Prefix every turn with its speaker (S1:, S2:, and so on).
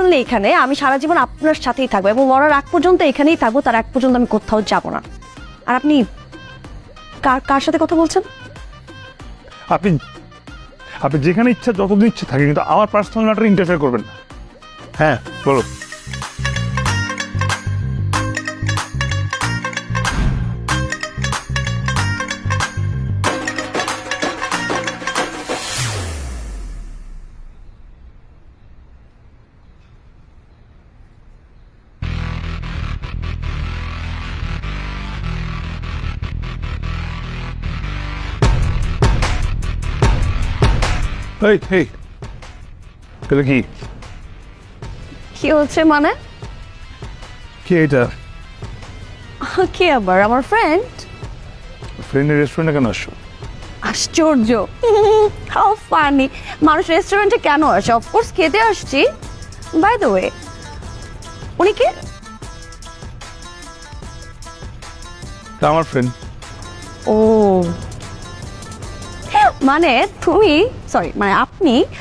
S1: শুনলে এখানে। আমি সারা জীবন আপনার সাথেই থাকব এবং মরার আগ পর্যন্ত এখানেই থাকব তার আগ পর্যন্ত আমি কোথাও যাব না। আর আপনি কার কার সাথে কথা বলছেন?
S2: আপনি আপনি যেখানে ইচ্ছা যতদিন ইচ্ছে থাকে কিন্তু আমার পার্সোনাল ম্যাটারে ইন্টারফেয়ার করবেন না। হ্যাঁ বলো এই এই এটা কি?
S1: কি হচ্ছে মানে?
S2: কি এটা?
S1: কে আবার? আমার ফ্রেন্ড
S2: ফ্রেন্ডের রেস্টুরেন্টে কেন আসছো?
S1: আশ্চর্য। হাউ ফানি মানুষ রেস্টুরেন্টে কেন আসে? অফকোর্স খেতে আসছি। বাই দ্য ওয়ে উনি কে?
S2: তা আমার ফ্রেন্ড
S1: ও। মানে তুমি সরি মানে আপনি